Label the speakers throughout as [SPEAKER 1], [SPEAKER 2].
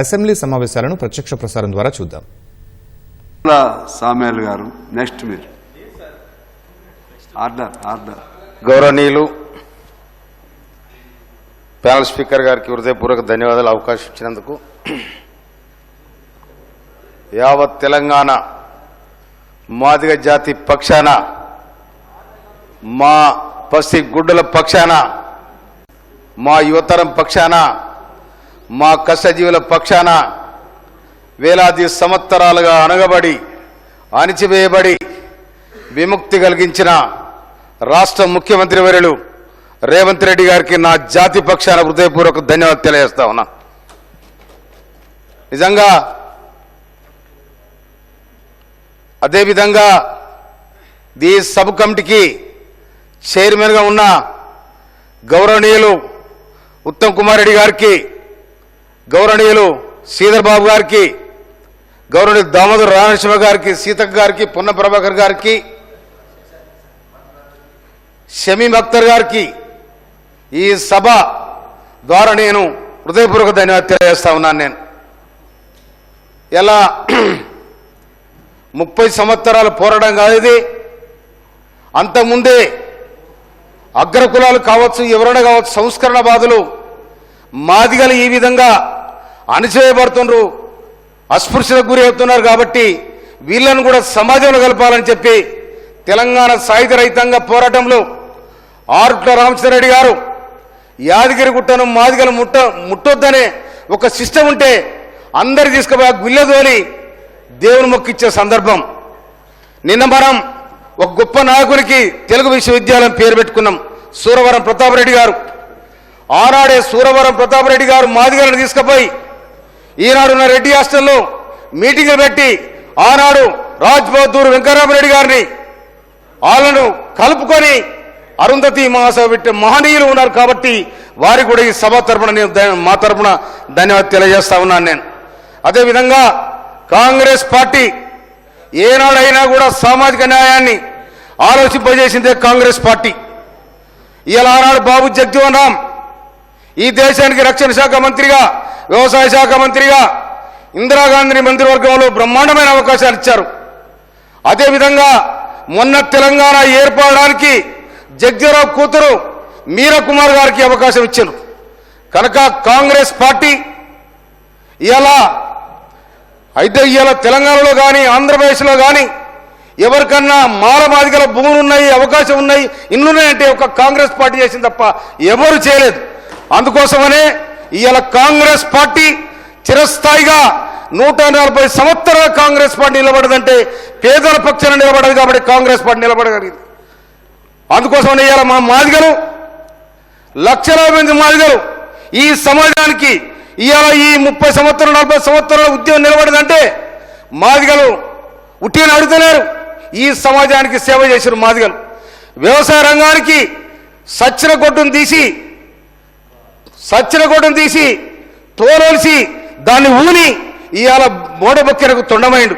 [SPEAKER 1] Assembly సమావేశాలను ప్రత్యక్ష ప్రసారం ద్వారా చూద్దాం.
[SPEAKER 2] సామ్యాల్ గారు నెక్స్ట్ మీరు. Order order.
[SPEAKER 3] గౌరవనీయులు ప్యానల్ స్పీకర్ గారికి హృదయపూర్వక ధన్యవాదాలు అవకాశం ఇచ్చినందుకు యావత్ తెలంగాణ మాదిగ జాతి పక్షాన మా పసి గుడ్డల పక్షాన మా యువతరం పక్షాన మా కష్టజీవుల పక్షాన వేలాది సంవత్సరాలుగా అనగబడి అణిచివేయబడి విముక్తి కలిగించిన రాష్ట్ర ముఖ్యమంత్రి వర్యులు రేవంత్ రెడ్డి గారికి నా జాతి పక్షాన హృదయపూర్వక ధన్యవాదాలు తెలియజేస్తా ఉన్నా. నిజంగా అదేవిధంగా ఈ సబ్ కమిటీకి చైర్మన్గా ఉన్న గౌరవనీయులు ఉత్తమ్ కుమార్ రెడ్డి గారికి గౌరవనీయులు శ్రీధర్ బాబు గారికి గౌరవనీయులు దామోదర్ రామేశ్వర గారికి సీతక్క గారికి పొన్న ప్రభాకర్ గారికి షమీం అఖ్తర్ గారికి ఈ సభ ద్వారా నేను హృదయపూర్వక ధన్యవాదాలు తెలియజేస్తా ఉన్నాను నేను. ఎలా ముప్పై సంవత్సరాలు పోరాటం కాదు ఇది. అంతకుముందే అగ్రకులాలు కావచ్చు ఎవరైనా కావచ్చు సంస్కరణ బాధలు మాదిగలు ఈ విధంగా అణచివేయబడుతున్నారు అస్పృశ్యతకు గురి అవుతున్నారు కాబట్టి వీళ్ళను కూడా సమాజంలో కలపాలని చెప్పి తెలంగాణ సాయుధ రైతాంగ పోరాటంలో ఆరుట్ల రామచంద్రరెడ్డి గారు యాదగిరి గుట్టను మాదిగలు ముట్ట ముట్టొద్దనే ఒక సిస్టమ్ ఉంటే అందరు తీసుకుపోయి ఆ గుల్లెదోలి దేవుని మొక్కిచ్చే సందర్భం. నిన్న మనం ఒక గొప్ప నాయకునికి తెలుగు విశ్వవిద్యాలయం పేరు పెట్టుకున్నాం సూరవరం ప్రతాపరెడ్డి గారు. ఆనాడే సూరవరం ప్రతాపరెడ్డి గారు మాదిగలను తీసుకుపోయి ఈనాడు ఉన్న రెడ్డి హాస్టల్లో మీటింగులు పెట్టి ఆనాడు రాజ్ బహదూర్ వెంకటరామరెడ్డి గారిని వాళ్ళను కలుపుకొని అరుంధతి మహాసభ పెట్టే మహనీయులు ఉన్నారు కాబట్టి వారికి కూడా ఈ సభ తరపున నేను మా తరపున ధన్యవాదాలు తెలియజేస్తా ఉన్నాను నేను. అదేవిధంగా కాంగ్రెస్ పార్టీ ఏనాడైనా కూడా సామాజిక న్యాయాన్ని ఆలోచింపజేసిందే కాంగ్రెస్ పార్టీ. ఇలా ఆనాడు బాబు జగ్జీవన్ రామ్ ఈ దేశానికి రక్షణ శాఖ మంత్రిగా వ్యవసాయ శాఖ మంత్రిగా ఇందిరాగాంధీ మంత్రివర్గంలో బ్రహ్మాండమైన అవకాశాలు ఇచ్చారు. అదేవిధంగా మొన్న తెలంగాణ ఏర్పడడానికి జగ్జరావు కూతురు మీరా కుమార్ గారికి అవకాశం ఇచ్చారు. కనుక కాంగ్రెస్ పార్టీ ఇలా అయితే ఇలా తెలంగాణలో కానీ ఆంధ్రప్రదేశ్లో కానీ ఎవరికన్నా మారమాదిగల భూములు ఉన్నాయి అవకాశం ఉన్నాయి ఇన్నున్నాయంటే ఒక కాంగ్రెస్ పార్టీ చేసింది తప్ప ఎవరు చేయలేదు. అందుకోసమనే ఇవాళ కాంగ్రెస్ పార్టీ చిరస్థాయిగా నూట నలభై సంవత్సరాల కాంగ్రెస్ పార్టీ నిలబడదంటే పేదల పక్షాన నిలబడదు కాబట్టి కాంగ్రెస్ పార్టీ నిలబడగలిగింది. అందుకోసం ఇవాళ మా మాదిగలు లక్షలాది మంది మాదిగలు ఈ సమాజానికి ఇవాళ ఈ ముప్పై సంవత్సరాలు నలభై సంవత్సరాల ఉద్యమం నిలబడిందంటే మాదిగలు ఉట్టిని అడుగుతలేరు. ఈ సమాజానికి సేవ చేసిన మాదిగలు. వ్యవసాయ రంగానికి సచ్చిన గొడ్డును తీసి సచ్చిన గోడను తీసి తోలొలిసి దాన్ని ఊని ఇవాళ మూడబొక్కెరకు తొండమైండు.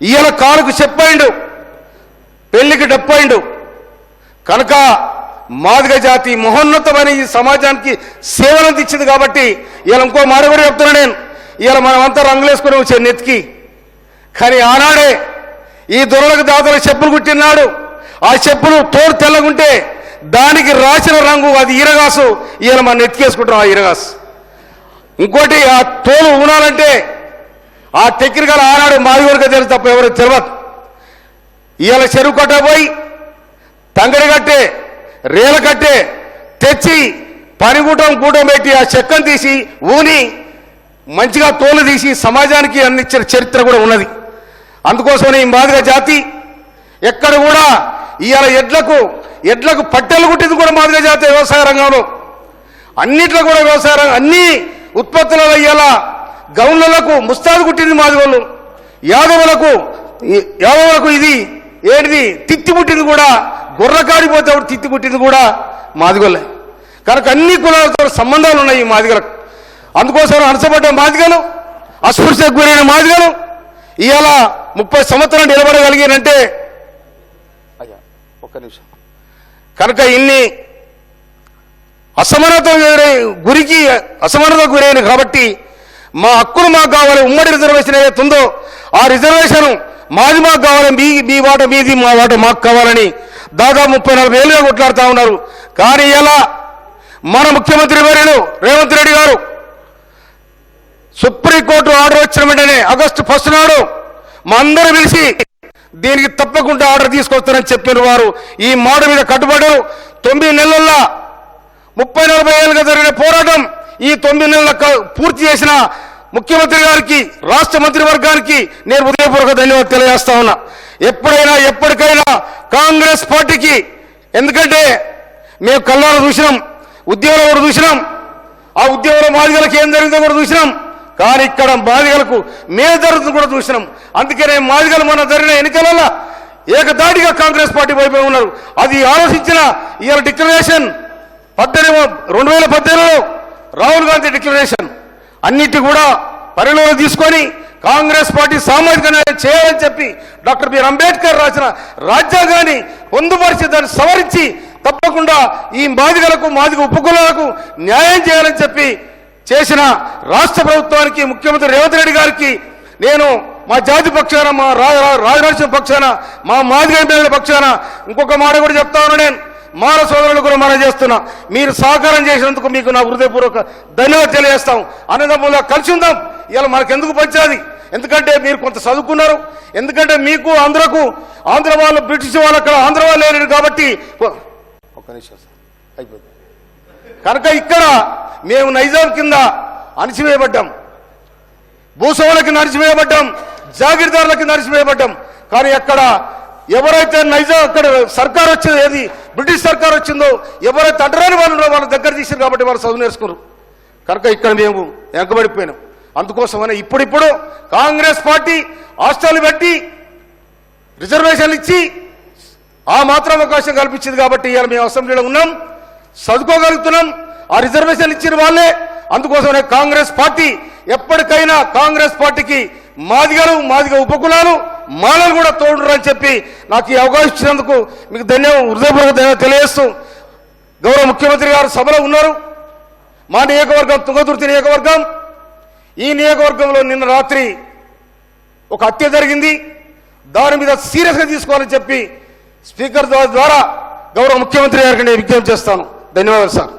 [SPEAKER 3] ఇవాళ కాలుకు చెప్పైండు. పెళ్ళికి డప్పైండు. కనుక మాదిగ జాతి మహోన్నతమైన ఈ సమాజానికి సేవలు అందించింది కాబట్టి ఇలా ఇంకో మాట కూడా చెప్తున్నా నేను. ఇలా మనమంతా రంగులేసుకుని వచ్చే నెత్తికి. కానీ ఆనాడే ఈ దొరలకు దాతలకు చెప్పులు కుట్టినాడు. ఆ చెప్పులు తోడు తెల్లగుంటే దానికి రాసిన రంగు అది ఈరగాసు. ఈయన మనం నెత్తికేసుకుంటాం ఆ ఈరగాసు. ఇంకోటి ఆ తోలు ఊనాలంటే ఆ టెక్నికల్ ఆనాడు మాదిగోరిగా తెలుసు తప్ప ఎవరు తెలియదు. ఇవాళ చెరువు కట్ట పోయి తంగడి కట్టే రేల కట్టే తెచ్చి పనిగూటం కూటం పెట్టి ఆ చెక్కను తీసి ఊని మంచిగా తోలు తీసి సమాజానికి అందించిన చరిత్ర కూడా ఉన్నది. అందుకోసమని ఈ మాదిగ జాతి ఎక్కడ కూడా ఇవాళ ఎడ్లకు ఎడ్లకు పట్టెలు కుట్టింది కూడా మాదిగ జాతి వ్యవసాయ రంగంలో. అన్నిట్లో కూడా వ్యవసాయ రంగం అన్ని ఉత్పత్తులలో అయ్యేలా గౌన్లకు ముస్తాదు కుట్టింది మాదిగోళ్ళు. యాదవులకు యాదవులకు ఇది ఏంటిది? తిత్తి పుట్టింది కూడా గుర్రకాడిపోతే తిత్తి పుట్టింది కూడా మాదిగోళ్ళే. కనుక అన్ని కులాలతో సంబంధాలు ఉన్నాయి ఈ మాదిగలకు. అందుకోసం అనసపడ్డ మాదిగలు అస్పృశ్యకు గురైన మాదిగలు ఇవాళ ముప్పై సంవత్సరాలు నిలబడగలిగారంటే అయ్యా ఒక్క నిమిషం. కనుక ఇన్ని అసమానత గురికి అసమానత గురైన కాబట్టి మా హక్కులు మాకు కావాలి ఉమ్మడి రిజర్వేషన్ ఏదైతే ఉందో ఆ రిజర్వేషన్ మాది మాకు కావాలి మీ మీ వాట మీది మా వాట మాకు కావాలని దాదాపు ముప్పై నలభై ఏళ్ళుగా కొట్లాడుతూ ఉన్నారు. కానీ ఎలా? మన ముఖ్యమంత్రి వర్యులు రేవంత్ రెడ్డి గారు సుప్రీంకోర్టు ఆర్డర్ వచ్చిన వెంటనే ఆగస్టు ఫస్ట్ నాడు మా అందరూ పిలిచి దీనికి తప్పకుండా ఆర్డర్ తీసుకొస్తారని చెప్పిన వారు ఈ మాట మీద కట్టుబడ్డారు. తొమ్మిది నెలల్లో ముప్పై నలభై ఏళ్ళుగా జరిగిన పోరాటం ఈ తొమ్మిది నెలల క- పూర్తి చేసిన ముఖ్యమంత్రి గారికి రాష్ట్ర మంత్రివర్గానికి నేను హృదయపూర్వక ధన్యవాదాలు తెలియజేస్తా ఉన్నా. ఎప్పుడైనా ఎప్పటికైనా కాంగ్రెస్ పార్టీకి ఎందుకంటే మేము కళ్ళారు చూసినాం ఉద్యోగంలో కూడా చూసినాం ఆ ఉద్యోగంలో మాదిగలకు ఏం జరిగిందో కూడా చూసినాం కానీ ఇక్కడ మాదిగలకు మేము జరుగుతుంది కూడా చూసినాం. అందుకనే మాదిగలు మన జరిగిన ఎన్నికలలో ఏకదాటిగా కాంగ్రెస్ పార్టీ వైపు ఉన్నారు. అది ఆలోచించిన ఇవాళ డిక్లరేషన్ పద్దెనిమిది రెండు వేల పద్దెనిమిదిలో రాహుల్ గాంధీ డిక్లరేషన్. అన్నిటి కూడా పరిణామం తీసుకొని కాంగ్రెస్ పార్టీ సామాజిక న్యాయం చేయాలని చెప్పి డాక్టర్ బిఆర్ అంబేద్కర్ రాసిన రాజ్యాంగాన్ని పొందుపరిచి దాన్ని సవరించి తప్పకుండా ఈ మాదిగలకు మాదిగ ఉపకులాలకు న్యాయం చేయాలని చెప్పి చేసిన రాష్ట్ర ప్రభుత్వానికి ముఖ్యమంత్రి రేవంత్ రెడ్డి గారికి నేను మా జాతి పక్షాన మా రా- రా- రాజనరసింహ పక్షాన మా మాదిగ ఎమ్మెల్యేల పక్షాన ఇంకొక మాట కూడా చెప్తా ఉన్నా నేను. మాన సోదరులు కూడా మనం చేస్తున్నా. మీరు సహకారం చేసినందుకు మీకు నా హృదయపూర్వక ధన్యవాదాలు తెలియజేస్తాం. అన్నదమ్ములా కలిసి ఉందాం. ఇలా మనకెందుకు పంచాది? ఎందుకంటే మీరు కొంత చదువుకున్నారు. ఎందుకంటే మీకు ఆంధ్రకు ఆంధ్ర వాళ్ళు బ్రిటిష్ వాళ్ళు అక్కడ ఆంధ్ర వాళ్ళు లేరు కాబట్టి. ఒక నిమిషం సార్. అయిపోయింది. కనుక ఇక్కడ మేము నైజాం కింద అణిచివేయబడ్డాం. భూస్వాముల కింద అణిచివేయబడ్డాం. జాగీర్దారుల కింద అణిచివేయబడ్డాం. కానీ అక్కడ ఎవరైతే నైజాం అక్కడ సర్కార్ వచ్చింది ఏది? బ్రిటిష్ సర్కార్ వచ్చిందో ఎవరైతే అడ్డరాని వాళ్ళు వాళ్ళ దగ్గర తీసారు కాబట్టి వాళ్ళు చదువు నేర్చుకున్నారు. కనుక ఇక్కడ మేము వెనకబడిపోయినాం. అందుకోసమనే ఇప్పుడిప్పుడు కాంగ్రెస్ పార్టీ హాస్టల్ పెట్టి రిజర్వేషన్లు ఇచ్చి ఆ మాత్రం అవకాశం కల్పించింది కాబట్టి ఇవాళ మేము అసెంబ్లీలో ఉన్నాం. చదువుకోగలుగుతున్నాం ఆ రిజర్వేషన్ ఇచ్చిన వాళ్ళే. అందుకోసమే కాంగ్రెస్ పార్టీ ఎప్పటికైనా కాంగ్రెస్ పార్టీకి మాదిగలు మాదిగ ఉపకులాలు మాలలు కూడా తోడురు అని చెప్పి నాకు ఈ అవకాశం ఇచ్చినందుకు మీకు ధన్యవాదం హృదయపూర్వక తెలియజేస్తూ గౌరవ ముఖ్యమంత్రి గారు సభలో ఉన్నారు. మా నియోజకవర్గం తుంగతుర్తి నియోజకవర్గం. ఈ నియోజకవర్గంలో నిన్న రాత్రి ఒక హత్య జరిగింది. దాని మీద సీరియస్గా తీసుకోవాలని చెప్పి స్పీకర్ ద్వారా గౌరవ ముఖ్యమంత్రి గారికి నేను విజ్ఞప్తి చేస్తాను. ధన్యవాదాలు సార్